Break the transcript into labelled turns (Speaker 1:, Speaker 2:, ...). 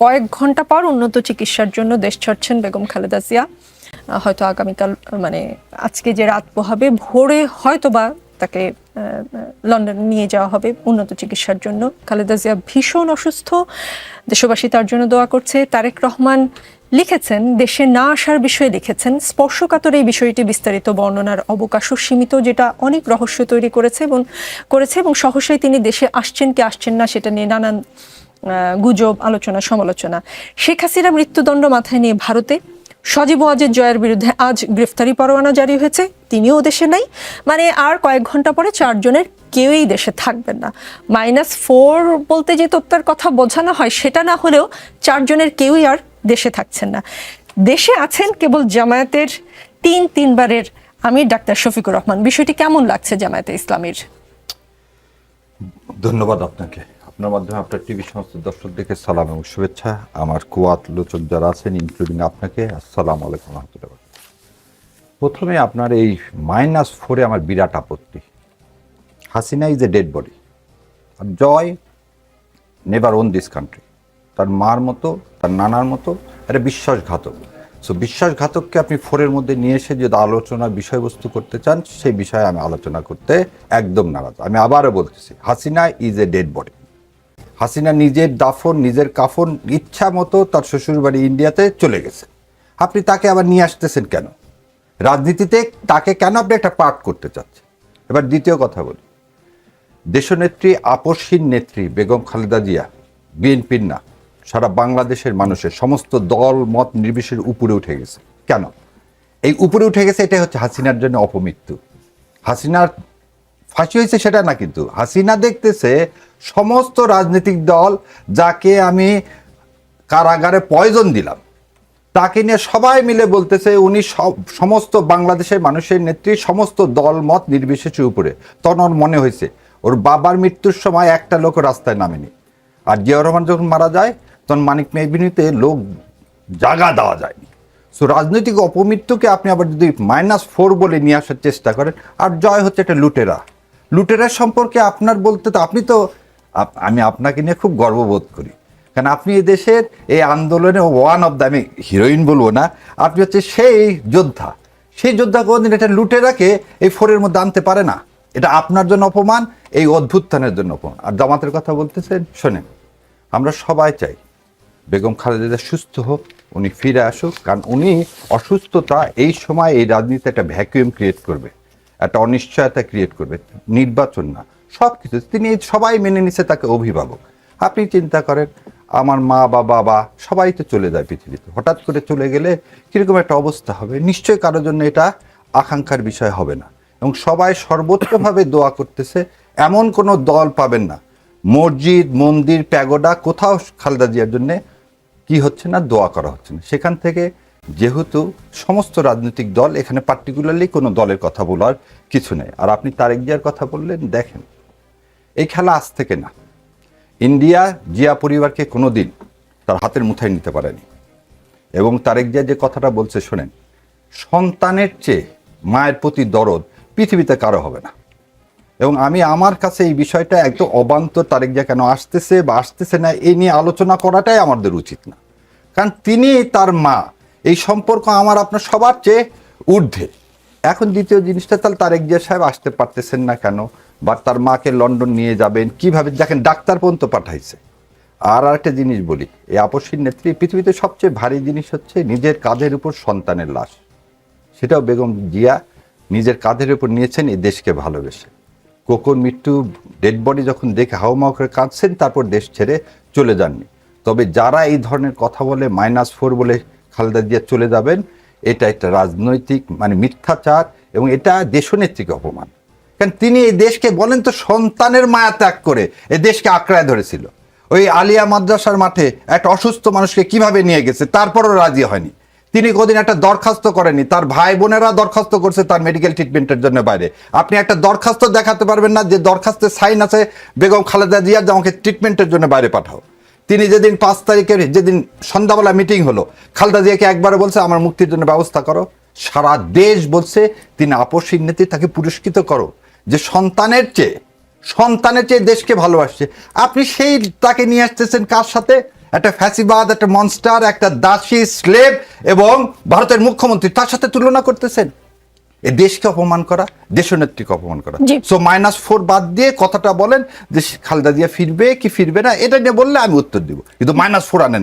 Speaker 1: কয়েক ঘণ্টা পর উন্নত চিকিৎসার জন্য দেশ ছাড়ছেন বেগম খালেদা জিয়া। হয়তো আগামীকাল মানে আজকে যে রাত পোহাবে ভোরে হয়তো বা তাকে লন্ডনে নিয়ে যাওয়া হবে উন্নত চিকিৎসার জন্য। খালেদা জিয়া ভীষণ অসুস্থ। দেশবাসী তার জন্য দোয়া করছে। তারেক রহমান লিখেছেন, দেশে না আসার বিষয়ে লিখেছেন। স্পর্শকাতর এই বিষয়টি বিস্তারিত বর্ণনার অবকাশও সীমিত, যেটা অনেক রহস্য তৈরি করেছে এবং করেছে এবং সহসাই তিনি দেশে আসছেন কি আসছেন না, সেটা নিয়ে নানান গুজব, আলোচনা, সমালোচনা। শেখ হাসিনা মৃত্যুদণ্ড মাথায় নিয়ে ভারতে সজীব ওয়াজেদ জয়ের বিরুদ্ধে আজ গ্রেফতারি পরোয়ানা জারি হয়েছে। তিনিও দেশে নাই। মানে আর কয়েক ঘণ্টা পরে চারজনের কেউই দেশে থাকবেন না। মাইনাস ফোর বলতে যে তত্ত্বের কথা বোঝানো হয়, সেটা না হলেও চারজনের কেউই আর দেশে থাকছেন না। দেশে আছেন কেবল জামায়াতের তিন তিনবারের আমির ডাক্তার শফিকুর রহমান। বিষয়টি কেমন লাগছে জামায়াতে ইসলামীর?
Speaker 2: ধন্যবাদ আপনাকে। আপনার মাধ্যমে আপনার টিভি সমস্ত দর্শকদেরকে সালাম এবং শুভেচ্ছা। আমার কুয়াত লোচক যারা আছেন ইনক্লুডিং আপনাকে, আসসালাম আলাইকুম রহমতুল্লাহ। প্রথমে আপনার এই মাইনাস ফোরে আমার বিরাট আপত্তি। Hasina is a dead body R Joy never own this country তার মার মতো, তার নানার মতো একটা বিশ্বাসঘাতক। সো বিশ্বাসঘাতককে আপনি ফোরের মধ্যে নিয়ে এসে যদি আলোচনার বিষয়বস্তু করতে চান, সেই বিষয়ে আমি আলোচনা করতে একদম নারাজ। আমি আবারও বলতেছি, Hasina is a dead body Hasina নিজের দাফন, নিজের কাফন ইচ্ছা মতো তার শ্বশুরবাড়ি ইন্ডিয়াতে চলে গেছে। আপনি তাকে আবার নিয়ে আসতেছেন কেন? রাজনীতিতে তাকে কেন আপনি একটা পার্ট করতে চাচ্ছেন? এবার দ্বিতীয় কথা বলি। দেশনেত্রী আপসহীন নেত্রী বেগম খালেদা জিয়া, বিএনপির না, সারা বাংলাদেশের মানুষের সমস্ত দল, মত নির্বিশেষের উপরে উঠে গেছে। কেন? এই উপরে উঠে গেছে এটাই হচ্ছে হাসিনার জন্য অপমৃত্যু। হাসিনার ফাঁসি হয়েছে সেটা না কিন্তু। হাসিনা দেখতেছে সমস্ত রাজনৈতিক দল যাকে আমি কারাগারে পয়জন দিলাম, তাকে নিয়ে সবাই মিলে বলতেছে উনি সমস্ত বাংলাদেশের মানুষের নেত্রী, সমস্ত দল, মত নির্বিশেষের উপরে। তখন ওর মনে হয়েছে, ওর বাবার মৃত্যুর সময় একটা লোক রাস্তায় নামেনি। আর জিয়াউর রহমান যখন মারা যায়, তখন মানিক মেবিনিতে লোক জাগা দেওয়া যায়নি সো রাজনৈতিক অপমৃত্যুকে আপনি আবার যদি মাইনাস ফোর বলে নিয়ে আসার চেষ্টা করেন, আর জয় হচ্ছে একটা লুটেরা। লুটেরার সম্পর্কে আপনার বলতে তো আপনি তো আমি আপনাকে নিয়ে খুব গর্ববোধ করি। কারণ আপনি এই দেশের এই আন্দোলনে ওয়ান অফ দ্য আমি হিরোইন বলব না, আপনি হচ্ছে সেই যোদ্ধা। সেই যোদ্ধা কোনদিন এটা লুটেরাকে এই ফোরের মধ্যে আনতে পারে না। এটা আপনার জন্য অপমান, এই অদ্ভুত্থানের জন্য অপমান। আর জামাতের কথা বলতেছেন, শোনেন, আমরা সবাই চাই বেগম খালেদা সুস্থ হোক, উনি ফিরে আসুক, কারণ উনি অসুস্থতা এই সময় এই রাজনীতি একটা ভ্যাকুয়াম ক্রিয়েট করবে। একটা অনিশ্চয়তা ক্রিয়েট করবে, নির্বাচন না সব কিছু তিনি সবাই মেনে নিছে তাকে অভিভাবক। আপনি চিন্তা করেন, আমার মা বা বাবা সবাই তো চলে যায় পৃথিবীতে। হঠাৎ করে চলে গেলে কীরকম একটা অবস্থা হবে? নিশ্চয়ই কারোর জন্য এটা আকাঙ্ক্ষার বিষয় হবে না। এবং সবাই সর্বোচ্চভাবে দোয়া করতেছে, এমন কোনো দল পাবেন না। মসজিদ, মন্দির, প্যাগোডা, কোথাও খালেদা জিয়ার জন্যে কি হচ্ছে না, দোয়া করা হচ্ছে না। সেখান থেকে যেহেতু সমস্ত রাজনৈতিক দল এখানে পার্টিকুলারলি কোনো দলের কথা বলার কিছু নেই। আর আপনি তারেক জিয়ার কথা বললেন, দেখেন, এই খেলা আজ থেকে না। ইন্ডিয়া জিয়া পরিবারকে কোনো দিন তার হাতের মুঠায় নিতে পারেনি। এবং তারেক জিয়া যে কথাটা বলছে, শোনেন, সন্তানের চেয়ে মায়ের প্রতি দরদ পৃথিবীতে কারও হবে না। এবং আমি আমার কাছে এই বিষয়টা একদম অবান্ত তারেক জিয়া কেন আসতেছে বা আসতেছে না, এই নিয়ে আলোচনা করাটাই আমাদের উচিত না। কারণ তিনি তার মা এই সম্পর্ক আমার, আপনার সবার চেয়ে ঊর্ধ্বে। এখন দ্বিতীয় জিনিসটা, তাহলে তারেক জিয়া সাহেব আসতে পারতেছেন না কেন? বা তার মাকে লন্ডন নিয়ে যাবেন, কীভাবে? দেখেন, ডাক্তার পর্যন্ত পাঠাইছে। আর একটা জিনিস বলি, এই আপসীর নেত্রী পৃথিবীতে সবচেয়ে ভারী জিনিস হচ্ছে নিজের কাঁধের উপর সন্তানের লাশ। সেটাও বেগম জিয়া নিজের কাঁধের উপর নিয়েছেন, এই দেশকে ভালোবেসে। কোকোর মৃত্যু, ডেড বডি যখন দেখে হাওমাও করে কাঁদছেন, তারপর দেশ ছেড়ে চলে যাননি। তবে যারা এই ধরনের কথা বলে, মাইনাস ফোর বলে খালেদা জিয়া চলে যাবেন, এটা একটা রাজনৈতিক মানে মিথ্যাচার, এবং এটা দেশনেত্রীকে অপমান। কারণ তিনি এই দেশকে বলেন তো সন্তানের মায়া ত্যাগ করে, এই দেশকে আঁকড়ায় ধরেছিল। ওই আলিয়া মাদ্রাসার মাঠে একটা অসুস্থ মানুষকে কীভাবে নিয়ে গেছে, তারপরও রাজি হয়নি। তিনি কোদিন একটা দরখাস্ত করেনি তার ভাই বোনেরা দরখাস্ত করছে তার মেডিকেল ট্রিটমেন্টের জন্য বাইরে। আপনি একটা দরখাস্ত দেখাতে পারবেন না, যে দরখাস্তের সাইন আছে, বেগম খালেদা জিয়া যে আমাকে ট্রিটমেন্টের জন্য বাইরে পাঠাও। তিনি যেদিন পাঁচ তারিখের, যেদিন সন্ধ্যাবেলা মিটিং হলো, খালদা জিয়াকে একবারে বলছে, আমার মুক্তির জন্য ব্যবস্থা করো। সারা দেশ বলছে, তিনি আপসীর নেত্রী, তাকে পুরস্কৃত করো। যে সন্তানের চেয়ে সন্তানের চেয়ে দেশকে ভালোবাসছে। আপনি সেই তাকে নিয়ে আসতেছেন কার সাথে? একটা ফ্যাসিবাদ, একটা মনস্টার একটা দাসী স্লেব এবং ভারতের মুখ্যমন্ত্রী, তার সাথে তুলনা করতেছেন? এ দেশকে অপমান করা দেশনেত্রীকে অপমান করা। সো মাইনাস ফোর বাদ দিয়ে কথাটা বলেন যে খালেদা জিয়া ফিরবে কি ফিরবে না এটা নিয়ে বললে আমি উত্তর দিব। কিন্তু মাইনাস ফোর আনেন